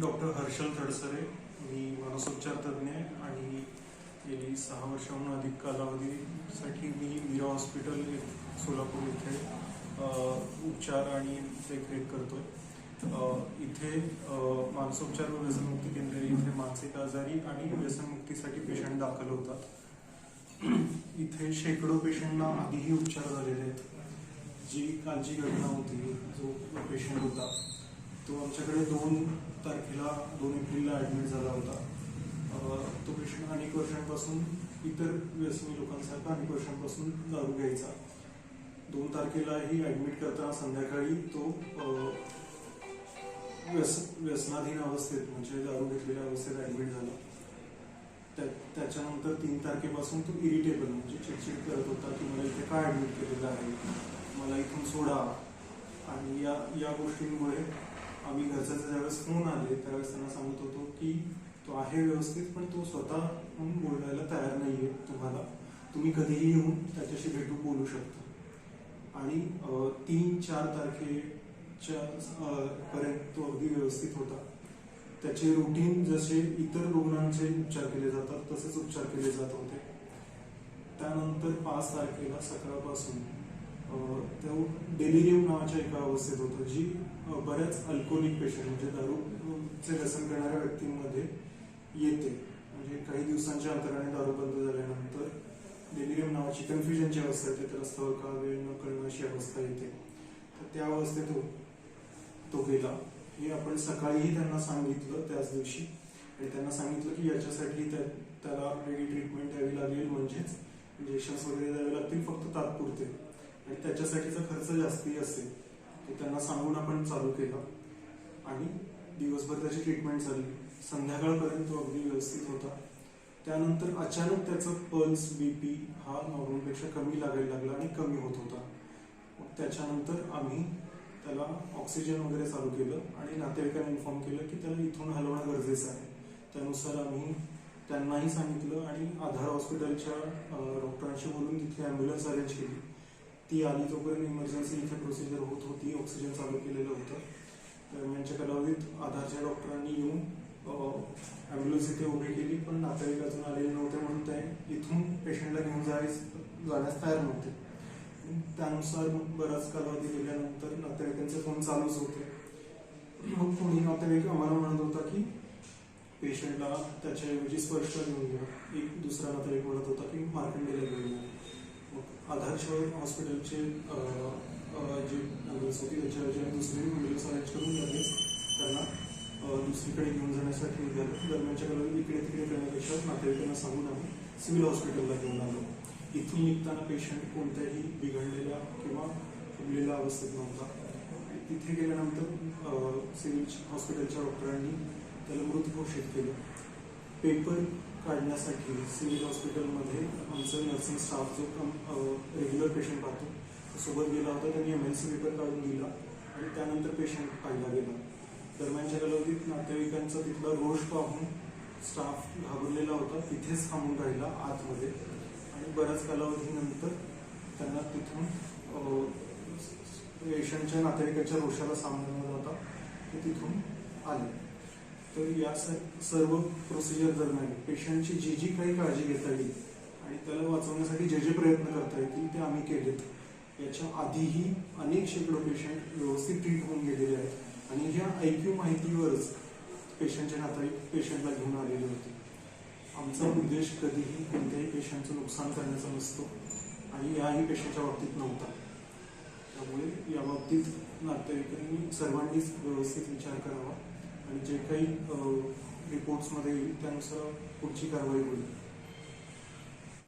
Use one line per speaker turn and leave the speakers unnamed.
Doctor Harshal तडसरे मी मानसोपचार तज्ज्ञ आहे आणि गेली सहा वर्षाहून अधिक कालावधीसाठी मी मीरा हॉस्पिटल सोलापूर इथे उपचार आणि देखरेख करतोय. इथे मानसोपचार व व्यसनमुक्ती केंद्र इथे मानसिक आजारी आणि व्यसनमुक्तीसाठी पेशंट दाखल होतात. इथे शेकडो पेशंटना आधीही उपचार झालेले आहेत. जी कालची घटना होती जो पेशंट होता तो आमच्याकडे दोन तारखेला दोन एप्रिलला ऍडमिट झाला होता. तो पेशंट अनेक वर्षांपासून इतर व्यसनी लोकांसारखा अनेक वर्षांपासून दारू घ्यायचा. दोन तारखेलाही ऍडमिट करताना संध्याकाळी तो व्यस व्यसनाधीन अवस्थेत म्हणजे दारू घेतलेल्या अवस्थेत ऍडमिट झाला. त्या- त्याच्यानंतर तीन तारखेपासून तो इरिटेबल म्हणजे चिडचिड करत होता की मला इथे काय ऍडमिट केलेलं आहे? मला इथून सोडा. आणि या या गोष्टींमुळे आम्ही घरच्याचे ज्यावेळेस फोन आले त्यावेळेस त्यांना सांगत होतो की तो आहे व्यवस्थित पण तो स्वतः बोलायला तयार नाही आहे तुम्हाला. तुम्ही कधीही येऊन त्याच्याशी भेटू बोलू शकता. आणि तीन चार तारखेच्या पर्यंत तो अगदी व्यवस्थित होता. त्याचे रुटीन जसे इतर रुग्णांचे उपचार केले जातात तसेच उपचार केले जात होते. त्यानंतर पाच तारखेला सकाळपासून डेलिरियम नावाच्या एका अवस्थेत होतो जी बऱ्याच अल्कोहोलिक पेशंट म्हणजे दारूचे व्यसन करणाऱ्या व्यक्तींमध्ये येते. म्हणजे काही दिवसांच्या अंतराने दारू बंद झाल्यानंतर डेलिरियम नावाची कन्फ्युजनची अवस्था येते तर रस्त्यावर का वेळ न कळणं अशी अवस्था येते. तर त्या अवस्थेत तो तो गेला. हे आपण सकाळीही त्यांना सांगितलं त्याच दिवशी. आणि त्यांना सांगितलं की याच्यासाठी त्या- त्याला वेगळी ट्रीटमेंट द्यावी लागेल म्हणजेच इंजेक्शन्स वगैरे द्यावे लागतील फक्त तात्पुरते. आणि त्याच्यासाठीचा खर्च जास्ती असेल ते त्यांना सांगून आपण चालू केला. आणि दिवसभर त्याची ट्रीटमेंट झाली. संध्याकाळपर्यंत तो अगदी व्यवस्थित होता. त्यानंतर अचानक त्याचं पल्स बीपी हा नॉर्मलपेक्षा कमी लागायला लागला आणि कमी होत होता. मग त्याच्यानंतर आम्ही त्याला ऑक्सिजन वगैरे चालू केलं आणि नातेवाईकांना इन्फॉर्म केलं की त्याला इथून हलवणं गरजेचं आहे. त्यानुसार आम्ही त्यांनाही सांगितलं आणि आधार हॉस्पिटलच्या डॉक्टरांशी बोलून तिथली ॲम्ब्युलन्स अरेंज केली. ती आली तोपर्यंत इमर्जन्सी इथे प्रोसिजर होत होती ऑक्सिजन चालू केलेलं होतं. दरम्यानच्या कालावधीत आधारच्या डॉक्टरांनी येऊन ॲम्ब्युलन्स इथे उभी केली पण नातेवाईक अजून आलेले नव्हते म्हणून ते इथून पेशंटला घेऊन जायस जाण्यास तयार नव्हते. त्यानुसार मग बराच कालावधी गेल्यानंतर नातेवाईकांचे फोन चालूच होते. मग कोणी नातेवाईक आम्हाला म्हणत होता की पेशंटला त्याच्याऐवजी स्पर्श घेऊन घ्या. एक दुसरा नातेवाईक म्हणत होता की मार्केट घेऊन घ्या हॉस्पिटलचे जे अं, जी ॲम्ब्युलन्स होती त्याच्याऐवजी दुसरी ॲम्ब्युलन्स अरेंज करून लगेच त्यांना दुसरीकडे घेऊन जाण्यासाठी दरम्यानच्या कालावधीत इकडे तिकडे करण्यापेक्षा नातेवाईकांना सांगून आम्ही सिव्हिल हॉस्पिटलला घेऊन आलो. इथून निघताना पेशंट कोणत्याही बिघडलेल्या किंवा फुगलेल्या अवस्थेत नव्हता. तिथे गेल्यानंतर सिव्हिल हॉस्पिटलच्या डॉक्टरांनी त्याला मृत घोषित केलं. पेपर काढण्यासाठी सिव्हिल हॉस्पिटलमध्ये आमचं नर्सिंग स्टाफ जो रेग्युलर पेशंट पाहतो तो सोबत गेला होता त्यांनी एम एल सी पेपर काढून दिला आणि त्यानंतर पेशंट पाहिला गेला. दरम्यानच्या कालावधीत नातेवाईकांचा तिथला रोष पाहून स्टाफ घाबरलेला होता तिथेच थांबून राहिला आतमध्ये. आणि बऱ्याच कालावधीनंतर त्यांना तिथून पेशंटच्या नातेवाईकाच्या रोषाला सामना होता ते तिथून आले. तर या सर्व प्रोसिजर दरम्यान पेशंटची जी जी काही काळजी घेता येईल आणि त्याला वाचवण्यासाठी जे जे प्रयत्न करता येतील ते आम्ही केलेत. याच्या आधीही अनेक शेकडो पेशंट व्यवस्थित ट्रीट होऊन गेलेले आहेत आणि ह्या ऐक्यू माहितीवरच पेशंटच्या नातेवाईक पेशंटला घेऊन आलेले होते. आमचा उद्देश कधीही कोणत्याही पेशंटचं नुकसान करण्याचा नसतो आणि याही पेशंटच्या बाबतीत नव्हता. त्यामुळे या बाबतीत नातेवाईकांनी सर्वांनीच व्यवस्थित विचार करावा. आणि जे काही रिपोर्ट्समध्ये येईल त्यानुसार पुढची कारवाई होईल.